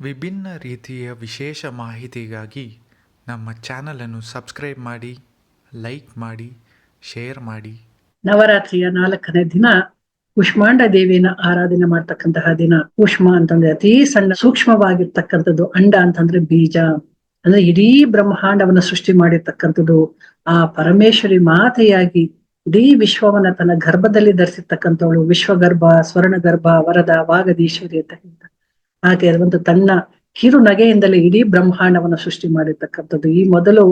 ವಿಭಿನ್ನ ರೀತಿಯ ವಿಶೇಷ ಮಾಹಿತಿಗಾಗಿ ನಮ್ಮ ಚಾನಲನ್ನು ಸಬ್ಸ್ಕ್ರೈಬ್ ಮಾಡಿ, ಲೈಕ್ ಮಾಡಿ, ಶೇರ್ ಮಾಡಿ. ನವರಾತ್ರಿಯ ನಾಲ್ಕನೇ ದಿನ ಕುಷ್ಮಾಂಡ ದೇವಿಯನ್ನ ಆರಾಧನೆ ಮಾಡ್ತಕ್ಕಂತಹ ದಿನ. ಕುಷ್ಮ ಅಂತಂದ್ರೆ ಅತಿ ಸಣ್ಣ, ಸೂಕ್ಷ್ಮವಾಗಿರ್ತಕ್ಕಂಥದ್ದು ಅಂಡ ಅಂತಂದ್ರೆ ಬೀಜ. ಅಂದ್ರೆ ಇಡೀ ಬ್ರಹ್ಮಾಂಡವನ್ನ ಸೃಷ್ಟಿ ಮಾಡಿರ್ತಕ್ಕಂಥದ್ದು ಆ ಪರಮೇಶ್ವರಿ ಮಾತೆಯಾಗಿ ಇಡೀ ವಿಶ್ವವನ್ನ ತನ್ನ ಗರ್ಭದಲ್ಲಿ ಧರಿಸಿರ್ತಕ್ಕಂಥವಳು. ವಿಶ್ವಗರ್ಭ, ಸ್ವರ್ಣಗರ್ಭ, ವರದ, ವಾಗದೀಶ್ವರಿ ಅಂತ ಹೇಳ್ತಾರೆ. ಹಾಗೆ ಒಂದು ತನ್ನ ಕಿರು ನಗೆಯಿಂದಲೇ ಇಡೀ ಬ್ರಹ್ಮಾಂಡವನ್ನ ಸೃಷ್ಟಿ ಮಾಡಿರ್ತಕ್ಕಂಥದ್ದು. ಈ ಮೊದಲು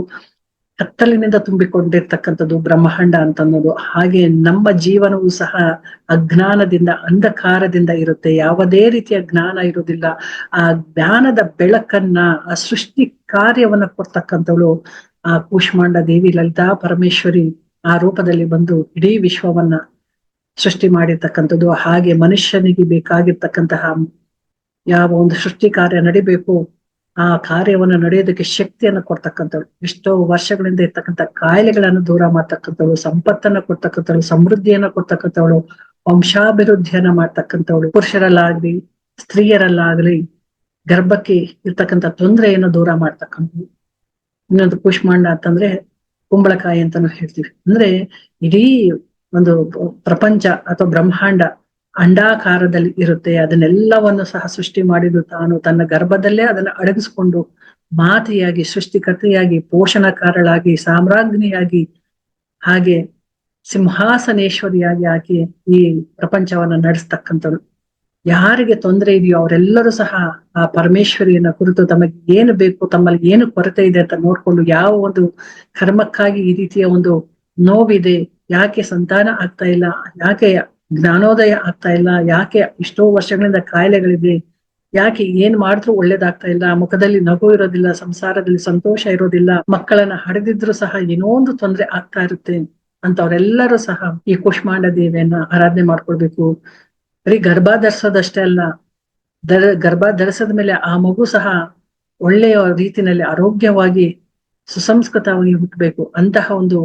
ಕತ್ತಲಿನಿಂದ ತುಂಬಿಕೊಂಡಿರ್ತಕ್ಕಂಥದ್ದು ಬ್ರಹ್ಮಾಂಡ ಅಂತ ಅನ್ನೋದು ಹಾಗೆ ನಮ್ಮ ಜೀವನವೂ ಸಹ ಅಜ್ಞಾನದಿಂದ, ಅಂಧಕಾರದಿಂದ ಇರುತ್ತೆ. ಯಾವುದೇ ರೀತಿಯ ಜ್ಞಾನ ಇರುವುದಿಲ್ಲ. ಆ ಜ್ಞಾನದ ಬೆಳಕನ್ನ, ಆ ಸೃಷ್ಟಿ ಕಾರ್ಯವನ್ನ ಕೊಡ್ತಕ್ಕಂಥವಳು ಆ ಕೂಷ್ಮಾಂಡ ದೇವಿ ಲಲಿತಾ ಪರಮೇಶ್ವರಿ ಆ ರೂಪದಲ್ಲಿ ಬಂದು ಇಡೀ ವಿಶ್ವವನ್ನ ಸೃಷ್ಟಿ ಮಾಡಿರ್ತಕ್ಕಂಥದ್ದು. ಹಾಗೆ ಮನುಷ್ಯನಿಗೆ ಬೇಕಾಗಿರ್ತಕ್ಕಂತಹ ಯಾವ ಒಂದು ಸೃಷ್ಟಿ ಕಾರ್ಯ ನಡಿಬೇಕು, ಆ ಕಾರ್ಯವನ್ನು ನಡೆಯೋದಕ್ಕೆ ಶಕ್ತಿಯನ್ನು ಕೊಡ್ತಕ್ಕಂಥವ್ಳು. ಎಷ್ಟೋ ವರ್ಷಗಳಿಂದ ಇರ್ತಕ್ಕಂಥ ಕಾಯಿಲೆಗಳನ್ನು ದೂರ ಮಾಡ್ತಕ್ಕಂಥವಳು, ಸಂಪತ್ತನ್ನ ಕೊಡ್ತಕ್ಕಂಥವಳು, ಸಮೃದ್ಧಿಯನ್ನ ಕೊಡ್ತಕ್ಕಂಥವಳು, ವಂಶಾಭಿವೃದ್ಧಿಯನ್ನ ಮಾಡ್ತಕ್ಕಂಥವಳು. ಪುರುಷರಲ್ಲಾಗ್ಲಿ, ಸ್ತ್ರೀಯರಲ್ಲಾಗ್ಲಿ, ಗರ್ಭಕ್ಕೆ ಇರ್ತಕ್ಕಂಥ ತೊಂದರೆಯನ್ನು ದೂರ ಮಾಡ್ತಕ್ಕಂಥವು ಇನ್ನೊಂದು ಕುಷ್ಮಾಂಡ ಅಂತಂದ್ರೆ ಕುಂಬಳಕಾಯಿ ಅಂತಾನು ಹೇಳ್ತೀವಿ. ಅಂದ್ರೆ ಇಡೀ ಒಂದು ಪ್ರಪಂಚ ಅಥವಾ ಬ್ರಹ್ಮಾಂಡ ಅಂಡಾಕಾರದಲ್ಲಿ ಇರುತ್ತೆ, ಅದನ್ನೆಲ್ಲವನ್ನು ಸಹ ಸೃಷ್ಟಿ ಮಾಡಿದ್ದು ತಾನು. ತನ್ನ ಗರ್ಭದಲ್ಲೇ ಅದನ್ನು ಅಡಗಿಸಿಕೊಂಡು ಮಾತೆಯಾಗಿ, ಸೃಷ್ಟಿಕರ್ತೆಯಾಗಿ, ಪೋಷಣಕಾರಳಾಗಿ, ಸಾಮ್ರಾಜ್ಞಿಯಾಗಿ, ಹಾಗೆ ಸಿಂಹಾಸನೇಶ್ವರಿಯಾಗಿ ಆಕೆ ಈ ಪ್ರಪಂಚವನ್ನ ನಡೆಸ್ತಕ್ಕಂಥಳು ಯಾರಿಗೆ ತೊಂದರೆ ಇದೆಯೋ ಅವರೆಲ್ಲರೂ ಸಹ ಆ ಪರಮೇಶ್ವರಿಯನ್ನ ಕುರಿತು ತಮಗೆ ಏನು ಬೇಕು, ತಮ್ಮಲ್ಲಿ ಏನು ಕೊರತೆ ಇದೆ ಅಂತ ನೋಡ್ಕೊಂಡು ಯಾವ ಒಂದು ಕರ್ಮಕ್ಕಾಗಿ ಈ ರೀತಿಯ ಒಂದು ನೋವಿದೆ, ಯಾಕೆ ಸಂತಾನ ಆಗ್ತಾ ಇಲ್ಲ, ಯಾಕೆ ಜ್ಞಾನೋದಯ ಆಗ್ತಾ ಇಲ್ಲ. ಯಾಕೆ ಇಷ್ಟೋ ವರ್ಷಗಳಿಂದ ಕಾಯಿಲೆಗಳಿದೆ ಯಾಕೆ ಏನ್ ಮಾಡಿದ್ರು ಒಳ್ಳೇದಾಗ್ತಾ ಇಲ್ಲ? ಮುಖದಲ್ಲಿ ನಗು ಇರೋದಿಲ್ಲ, ಸಂಸಾರದಲ್ಲಿ ಸಂತೋಷ ಇರೋದಿಲ್ಲ, ಮಕ್ಕಳನ್ನ ಹಡೆದಿದ್ರು ಸಹ ಏನೋ ಒಂದು ತೊಂದರೆ ಆಗ್ತಾ ಇರುತ್ತೆ ಅಂತವ್ರೆಲ್ಲರೂ ಸಹ ಈ ಕುಷ್ಮಾಂಡ ದೇವಿಯನ್ನ ಆರಾಧನೆ ಮಾಡ್ಕೊಳ್ಬೇಕು. ಬರೀ ಗರ್ಭ ಧರಿಸೋದಷ್ಟೇ ಅಲ್ಲ ದರ ಗರ್ಭ ಧರಿಸದ ಮೇಲೆ ಆ ಮಗು ಸಹ ಒಳ್ಳೆಯ ರೀತಿನಲ್ಲಿ ಆರೋಗ್ಯವಾಗಿ, ಸುಸಂಸ್ಕೃತವಾಗಿ ಹುಟ್ಟಬೇಕು ಅಂತಹ ಒಂದು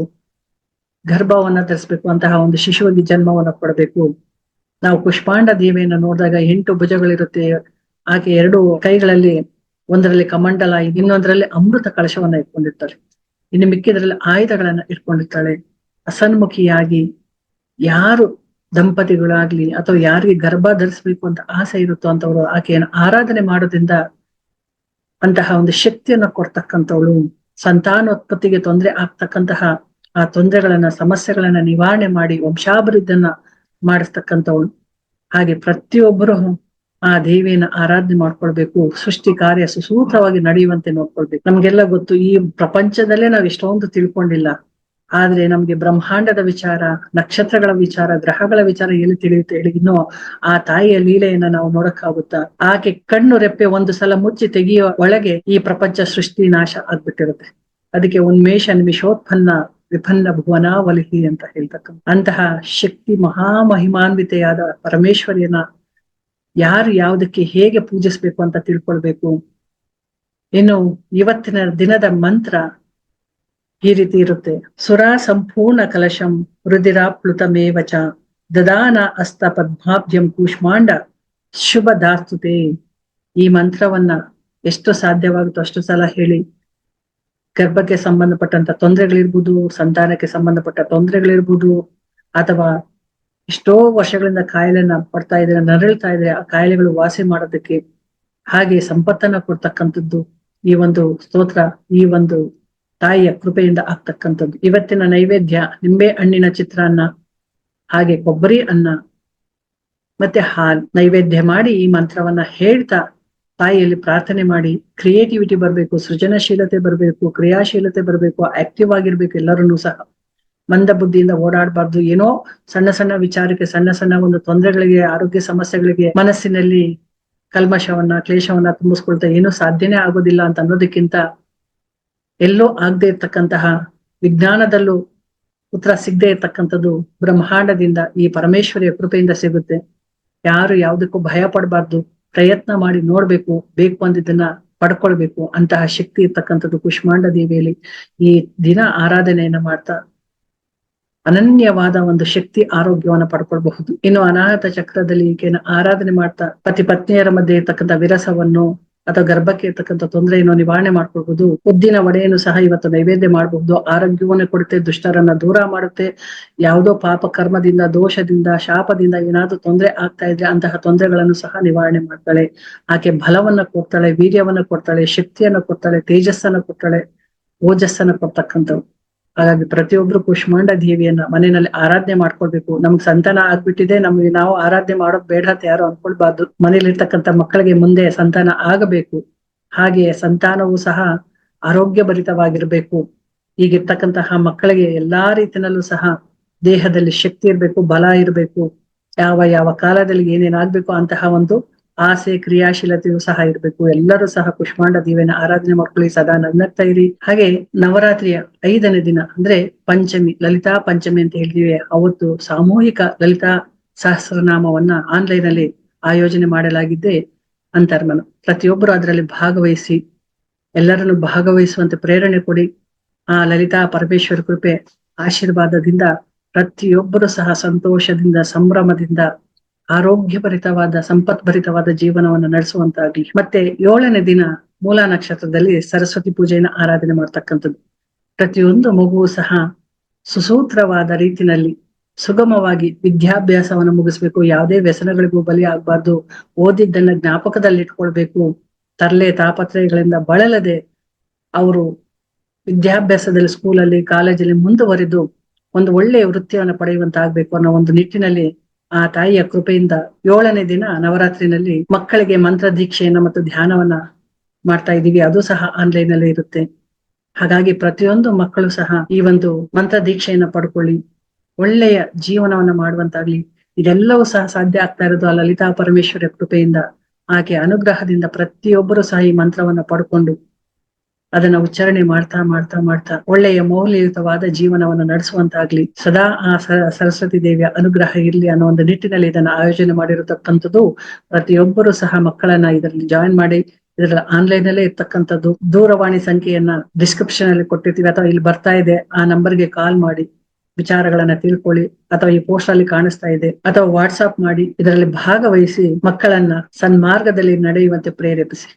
ಗರ್ಭವನ್ನ ಧರಿಸ್ಬೇಕು ಅಂತಹ ಒಂದು ಶಿಶುವಿಗೆ ಜನ್ಮವನ್ನ ಕೊಡಬೇಕು. ನಾವು ಪುಷ್ಪಾಂಡ ದೇವಿಯನ್ನ ನೋಡಿದಾಗ ಎಂಟು ಭುಜಗಳಿರುತ್ತೆ. ಆಕೆ ಎರಡು ಕೈಗಳಲ್ಲಿ, ಒಂದರಲ್ಲಿ ಕಮಂಡಲ, ಇನ್ನೊಂದರಲ್ಲಿ ಅಮೃತ ಕಳಶವನ್ನ ಇಟ್ಕೊಂಡಿರ್ತಾಳೆ. ಇನ್ನು ಮಿಕ್ಕಿದ್ರಲ್ಲಿ ಆಯುಧಗಳನ್ನ ಇಟ್ಕೊಂಡಿರ್ತಾಳೆ. ಅಸನ್ಮುಖಿಯಾಗಿ ಯಾರು ದಂಪತಿಗಳಾಗ್ಲಿ ಅಥವಾ ಯಾರಿಗೆ ಗರ್ಭ ಧರಿಸ್ಬೇಕು ಅಂತ ಆಸೆ ಇರುತ್ತೋ ಅಂತವಳು ಆಕೆಯನ್ನು ಆರಾಧನೆ ಮಾಡೋದ್ರಿಂದ ಅಂತಹ ಒಂದು ಶಕ್ತಿಯನ್ನ ಕೊಡ್ತಕ್ಕಂಥವಳು. ಸಂತಾನೋತ್ಪತ್ತಿಗೆ ತೊಂದರೆ ಆಗ್ತಕ್ಕಂತಹ ಆ ತೊಂದರೆಗಳನ್ನ, ಸಮಸ್ಯೆಗಳನ್ನ ನಿವಾರಣೆ ಮಾಡಿ ವಂಶಾಭಿವೃದ್ಧಿಯನ್ನ ಮಾಡಿಸ್ತಕ್ಕಂಥವಳು. ಹಾಗೆ ಪ್ರತಿಯೊಬ್ಬರು ಆ ದೇವಿಯನ್ನ ಆರಾಧನೆ ಮಾಡ್ಕೊಳ್ಬೇಕು, ಸೃಷ್ಟಿ ಕಾರ್ಯ ಸುಸೂತ್ರವಾಗಿ ನಡೆಯುವಂತೆ ನೋಡ್ಕೊಳ್ಬೇಕು. ನಮ್ಗೆಲ್ಲ ಗೊತ್ತು, ಈ ಪ್ರಪಂಚದಲ್ಲೇ ನಾವ್ ಎಷ್ಟೊಂದು ತಿಳ್ಕೊಂಡಿಲ್ಲ. ಆದ್ರೆ ನಮ್ಗೆ ಬ್ರಹ್ಮಾಂಡದ ವಿಚಾರ, ನಕ್ಷತ್ರಗಳ ವಿಚಾರ, ಗ್ರಹಗಳ ವಿಚಾರ ಎಲ್ಲಿ ತಿಳಿಯುತ್ತೆ ಹೇಳಿ ಇನ್ನೂ ಆ ತಾಯಿಯ ಲೀಲೆಯನ್ನ ನಾವು ನೋಡಕ್ಕಾಗುತ್ತಾ? ಆಕೆ ಕಣ್ಣು ರೆಪ್ಪೆ ಒಂದು ಸಲ ಮುಚ್ಚಿ ತೆಗೆಯುವ ಒಳಗೆ ಈ ಪ್ರಪಂಚ ಸೃಷ್ಟಿ ನಾಶ ಆಗ್ಬಿಟ್ಟಿರುತ್ತೆ. ಅದಕ್ಕೆ ಉನ್ಮೇಷ ನಿಮಿಷೋತ್ಪನ್ನ ವಿಪನ್ನ ಭುವನಾವಲಿಹಿ ಅಂತ ಹೇಳ್ತಕ್ಕಂಥ ಅಂತಹ ಶಕ್ತಿ ಮಹಾಮಹಿಮಾನ್ವಿತೆಯಾದ ಪರಮೇಶ್ವರಿಯನ್ನ ಯಾರು ಯಾವುದಕ್ಕೆ ಹೇಗೆ ಪೂಜಿಸ್ಬೇಕು ಅಂತ ತಿಳ್ಕೊಳ್ಬೇಕು. ಇನ್ನು ಇವತ್ತಿನ ದಿನದ ಮಂತ್ರ ಈ ರೀತಿ ಇರುತ್ತೆ. ಸುರ ಸಂಪೂರ್ಣ ಕಲಶಂ ರುದಿರಾಪ್ಲುತಮೇವಚ ದದಾನ ಅಸ್ತ ಪದ್ಮಾಭ್ಯಂ ಕೂಷ್ಮಾಂಡ ಶುಭ ದಾಸ್ತುತೆ ಈ ಮಂತ್ರವನ್ನ ಎಷ್ಟು ಸಾಧ್ಯವಾಗುತ್ತೋ ಅಷ್ಟು ಸಲ ಹೇಳಿ. ಗರ್ಭಕ್ಕೆ ಸಂಬಂಧಪಟ್ಟಂತ ತೊಂದರೆಗಳಿರ್ಬೋದು, ಸಂತಾನಕ್ಕೆ ಸಂಬಂಧಪಟ್ಟ ತೊಂದರೆಗಳಿರ್ಬೋದು, ಅಥವಾ ಎಷ್ಟೋ ವರ್ಷಗಳಿಂದ ಕಾಯಿಲೆನ ಪಡ್ತಾ ಇದ್ರೆ ನರಳ್ತಾ ಇದ್ರೆ ಆ ಕಾಯಿಲೆಗಳು ವಾಸಿ ಮಾಡೋದಕ್ಕೆ ಹಾಗೆ ಸಂಪತ್ತನ್ನ ಕೊಡ್ತಕ್ಕಂಥದ್ದು ಈ ಒಂದು ಸ್ತೋತ್ರ, ಈ ಒಂದು ತಾಯಿಯ ಕೃಪೆಯಿಂದ ಆಗ್ತಕ್ಕಂಥದ್ದು. ಇವತ್ತಿನ ನೈವೇದ್ಯ ನಿಂಬೆ ಹಣ್ಣಿನ ಚಿತ್ರಾನ್ನ, ಹಾಗೆ ಕೊಬ್ಬರಿ ಅನ್ನ, ಮತ್ತೆ ಹಾಲ್ ನೈವೇದ್ಯ ಮಾಡಿ ಈ ಮಂತ್ರವನ್ನ ಹೇಳ್ತಾ ತಾಯಿಯಲ್ಲಿ ಪ್ರಾರ್ಥನೆ ಮಾಡಿ ಕ್ರಿಯೇಟಿವಿಟಿ ಬರಬೇಕು, ಸೃಜನಶೀಲತೆ ಬರಬೇಕು, ಕ್ರಿಯಾಶೀಲತೆ ಬರಬೇಕು ಆಕ್ಟಿವ್ ಆಗಿರ್ಬೇಕು ಎಲ್ಲರೂ ಸಹ. ಮಂದ ಬುದ್ಧಿಯಿಂದ ಓಡಾಡಬಾರ್ದು. ಏನೋ ಸಣ್ಣ ಸಣ್ಣ ವಿಚಾರಕ್ಕೆ, ಸಣ್ಣ ಸಣ್ಣ ಒಂದು ತೊಂದರೆಗಳಿಗೆ, ಆರೋಗ್ಯ ಸಮಸ್ಯೆಗಳಿಗೆ ಮನಸ್ಸಿನಲ್ಲಿ ಕಲ್ಮಶವನ್ನ, ಕ್ಲೇಶವನ್ನ ತುಂಬಿಸ್ಕೊಳ್ತಾ ಏನೂ ಸಾಧ್ಯನೇ ಆಗೋದಿಲ್ಲ ಅಂತ ಅನ್ನೋದಕ್ಕಿಂತ ಎಲ್ಲೋ ಆಗದೆ ಇರ್ತಕ್ಕಂತಹ ವಿಜ್ಞಾನದಲ್ಲೂ ಉತ್ತರ ಸಿಗದೆ ಇರ್ತಕ್ಕಂಥದ್ದು ಬ್ರಹ್ಮಾಂಡದಿಂದ ಈ ಪರಮೇಶ್ವರಿಯ ಕೃಪೆಯಿಂದ ಸಿಗುತ್ತೆ. ಯಾರು ಯಾವುದಕ್ಕೂ ಭಯ ಪಡಬಾರ್ದು. ಪ್ರಯತ್ನ ಮಾಡಿ ನೋಡ್ಬೇಕು, ಬೇಕು ಅಂದಿದ್ದನ್ನ ಪಡ್ಕೊಳ್ಬೇಕು ಅಂತಹ ಶಕ್ತಿ ಇರ್ತಕ್ಕಂಥದ್ದು ಕುಷ್ಮಾಂಡ ದೇವಿಯಲ್ಲಿ ಈ ದಿನ ಆರಾಧನೆಯನ್ನ ಮಾಡ್ತಾ ಅನನ್ಯವಾದ ಒಂದು ಶಕ್ತಿ ಆರೋಗ್ಯವನ್ನ ಪಡ್ಕೊಳ್ಬಹುದು. ಇನ್ನು ಅನಾಹತ ಚಕ್ರದಲ್ಲಿ ಈಕೆಯನ್ನು ಆರಾಧನೆ ಮಾಡ್ತಾ ಪತಿ ಪತ್ನಿಯರ ಮಧ್ಯೆ ಇರ್ತಕ್ಕಂಥ ವಿರಸವನ್ನು ಅಥವಾ ಗರ್ಭಕ್ಕೆ ಇರ್ತಕ್ಕಂಥ ತೊಂದರೆಯನ್ನು ನಿವಾರಣೆ ಮಾಡ್ಕೊಳ್ಬಹುದು ಉದ್ದಿನ ವಡೆಯನ್ನು ಸಹ ಇವತ್ತು ನೈವೇದ್ಯ ಮಾಡಬಹುದು ಆರೋಗ್ಯವನ್ನು ಕೊಡುತ್ತೆ, ದುಷ್ಟರನ್ನ ದೂರ ಮಾಡುತ್ತೆ. ಯಾವುದೋ ಪಾಪ ಕರ್ಮದಿಂದ, ದೋಷದಿಂದ, ಶಾಪದಿಂದ ಏನಾದ್ರೂ ತೊಂದರೆ ಆಗ್ತಾ ಇದ್ರೆ ಅಂತಹ ತೊಂದರೆಗಳನ್ನು ಸಹ ನಿವಾರಣೆ ಮಾಡ್ತಾಳೆ. ಆಕೆ ಬಲವನ್ನ ಕೊಡ್ತಾಳೆ, ವೀರ್ಯವನ್ನ ಕೊಡ್ತಾಳೆ, ಶಕ್ತಿಯನ್ನು ಕೊಡ್ತಾಳೆ, ತೇಜಸ್ಸನ್ನ ಕೊಡ್ತಾಳೆ, ಓಜಸ್ಸನ್ನ ಕೊಡ್ತಕ್ಕಂಥವು ಹಾಗಾಗಿ ಪ್ರತಿಯೊಬ್ರು ಕುಷ್ಮಾಂಡ ದೇವಿಯನ್ನ ಮನೆಯಲ್ಲಿ ಆರಾಧನೆ ಮಾಡ್ಕೊಳ್ಬೇಕು. ನಮ್ಗೆ ಸಂತಾನ ಆಗ್ಬಿಟ್ಟಿದೆ, ನಮ್ಗೆ ನಾವು ಆರಾಧನೆ ಮಾಡೋದ್ ಬೇಡ ಅಂತ ಯಾರು ಅನ್ಕೊಳ್ಬಾರ್ದು. ಮನೇಲಿರ್ತಕ್ಕಂಥ ಮಕ್ಕಳಿಗೆ ಮುಂದೆ ಸಂತಾನ ಆಗಬೇಕು. ಹಾಗೆ ಸಂತಾನವು ಸಹ ಆರೋಗ್ಯ ಭರಿತವಾಗಿರ್ಬೇಕು ಈಗಿರ್ತಕ್ಕಂತಹ ಮಕ್ಕಳಿಗೆ ಎಲ್ಲಾ ರೀತಿನಲ್ಲೂ ಸಹ ದೇಹದಲ್ಲಿ ಶಕ್ತಿ ಇರ್ಬೇಕು, ಬಲ ಇರ್ಬೇಕು. ಯಾವ ಯಾವ ಕಾಲದಲ್ಲಿ ಏನೇನಾಗ್ಬೇಕು ಅಂತಹ ಒಂದು ಆಸೆ, ಕ್ರಿಯಾಶೀಲತೆಯು ಸಹ ಇರಬೇಕು. ಎಲ್ಲರೂ ಸಹ ಕುಷ್ಮಾಂಡ ದೇವಿನ ಆರಾಧನೆ ಮಾಡ್ಕೊಳ್ಳಿ ಸದಾ ನನ್ನತ್ತ ಇರಿ. ಹಾಗೆ ನವರಾತ್ರಿಯ ಐದನೇ ದಿನ ಅಂದ್ರೆ ಪಂಚಮಿ, ಲಲಿತಾ ಪಂಚಮಿ ಅಂತ ಹೇಳ್ತೀವಿ ಅವತ್ತು ಸಾಮೂಹಿಕ ಲಲಿತಾ ಸಹಸ್ರನಾಮವನ್ನ ಆನ್ಲೈನ್ ಅಲ್ಲಿ ಆಯೋಜನೆ ಮಾಡಲಾಗಿದ್ದೆ ಅಂತರ್ಮನ. ಪ್ರತಿಯೊಬ್ಬರು ಅದರಲ್ಲಿ ಭಾಗವಹಿಸಿ, ಎಲ್ಲರನ್ನು ಭಾಗವಹಿಸುವಂತೆ ಪ್ರೇರಣೆ ಕೊಡಿ. ಆ ಲಲಿತಾ ಪರಮೇಶ್ವರ ಕೃಪೆ ಆಶೀರ್ವಾದದಿಂದ ಪ್ರತಿಯೊಬ್ಬರು ಸಹ ಸಂತೋಷದಿಂದ, ಸಂಭ್ರಮದಿಂದ ಆರೋಗ್ಯಭರಿತವಾದ, ಸಂಪತ್ಭರಿತವಾದ ಜೀವನವನ್ನು ನಡೆಸುವಂತಾಗ್ಲಿ, ಮತ್ತೆ ಏಳನೇ ದಿನ ಮೂಲ ನಕ್ಷತ್ರದಲ್ಲಿ ಸರಸ್ವತಿ ಪೂಜೆಯನ್ನು ಆರಾಧನೆ ಮಾಡ್ತಕ್ಕಂಥದ್ದು. ಪ್ರತಿಯೊಂದು ಮಗುವು ಸಹ ಸುಸೂತ್ರವಾದ ರೀತಿನಲ್ಲಿ ಸುಗಮವಾಗಿ ವಿದ್ಯಾಭ್ಯಾಸವನ್ನು ಮುಗಿಸ್ಬೇಕು, ಯಾವುದೇ ವ್ಯಸನಗಳಿಗೂ ಬಲಿ ಆಗ್ಬಾರ್ದು, ಓದಿದ್ದನ್ನ ಜ್ಞಾಪಕದಲ್ಲಿ ಇಟ್ಕೊಳ್ಬೇಕು ತರಲೆ ತಾಪತ್ರಯಗಳಿಂದ ಬಳಲದೆ ಅವರು ವಿದ್ಯಾಭ್ಯಾಸದಲ್ಲಿ ಸ್ಕೂಲಲ್ಲಿ, ಕಾಲೇಜಲ್ಲಿ ಮುಂದುವರಿದು ಒಂದು ಒಳ್ಳೆಯ ವೃತ್ತಿಯನ್ನು ಪಡೆಯುವಂತಾಗಬೇಕು ಅನ್ನೋ ಒಂದು ನಿಟ್ಟಿನಲ್ಲಿ ಆ ತಾಯಿಯ ಕೃಪೆಯಿಂದ ಏಳನೇ ದಿನ ನವರಾತ್ರಿನಲ್ಲಿ ಮಕ್ಕಳಿಗೆ ಮಂತ್ರ ದೀಕ್ಷೆಯನ್ನ ಮತ್ತು ಧ್ಯಾನವನ್ನ ಮಾಡ್ತಾ ಇದ್ದೀವಿ. ಅದು ಸಹ ಆನ್ಲೈನ್ ಅಲ್ಲಿ ಇರುತ್ತೆ. ಹಾಗಾಗಿ ಪ್ರತಿಯೊಂದು ಮಕ್ಕಳು ಸಹ ಈ ಒಂದು ಮಂತ್ರ ದೀಕ್ಷೆಯನ್ನ ಪಡ್ಕೊಳ್ಳಿ. ಒಳ್ಳೆಯ ಜೀವನವನ್ನ ಮಾಡುವಂತಾಗ್ಲಿ. ಇದೆಲ್ಲವೂ ಸಹ ಸಾಧ್ಯ ಆಗ್ತಾ ಇರೋದು ಆ ಲಲಿತಾ ಪರಮೇಶ್ವರ ಕೃಪೆಯಿಂದ. ಆಕೆ ಅನುಗ್ರಹದಿಂದ ಪ್ರತಿಯೊಬ್ಬರು ಸಹ ಈ ಮಂತ್ರವನ್ನ ಪಡ್ಕೊಂಡು ಅದನ್ನ ಉಚ್ಚಾರಣೆ ಮಾಡ್ತಾ ಮಾಡ್ತಾ ಮಾಡ್ತಾ ಒಳ್ಳೆಯ ಮೌಲ್ಯಯುತವಾದ ಜೀವನವನ್ನು ನಡೆಸುವಂತಾಗ್ಲಿ, ಸದಾ ಆ ಸರಸ್ವತಿ ದೇವಿಯ ಅನುಗ್ರಹ ಇರ್ಲಿ ಅನ್ನೋ ಒಂದು ನಿಟ್ಟಿನಲ್ಲಿ ಇದನ್ನ ಆಯೋಜನೆ ಮಾಡಿರತಕ್ಕಂಥದ್ದು ಪ್ರತಿಯೊಬ್ಬರು ಸಹ ಮಕ್ಕಳನ್ನ ಇದರಲ್ಲಿ ಜಾಯಿನ್ ಮಾಡಿ ಇದರ ಆನ್ಲೈನ್ ಅಲ್ಲೇ ಇರ್ತಕ್ಕಂಥದ್ದು. ದೂರವಾಣಿ ಸಂಖ್ಯೆಯನ್ನ ಡಿಸ್ಕ್ರಿಪ್ಷನ್ ಅಲ್ಲಿ ಕೊಟ್ಟಿರ್ತೀವಿ ಅಥವಾ ಇಲ್ಲಿ ಬರ್ತಾ ಇದೆ, ಆ ನಂಬರ್ಗೆ ಕಾಲ್ ಮಾಡಿ, ವಿಚಾರಗಳನ್ನ ತಿಳ್ಕೊಳ್ಳಿ, ಅಥವಾ ಈ ಪೋಸ್ಟ್ ಅಲ್ಲಿ ಕಾಣಿಸ್ತಾ ಇದೆ, ಅಥವಾ ವಾಟ್ಸ್ಆಪ್ ಮಾಡಿ, ಇದರಲ್ಲಿ ಭಾಗವಹಿಸಿ ಮಕ್ಕಳನ್ನ ಸನ್ಮಾರ್ಗದಲ್ಲಿ ನಡೆಯುವಂತೆ ಪ್ರೇರೇಪಿಸಿ.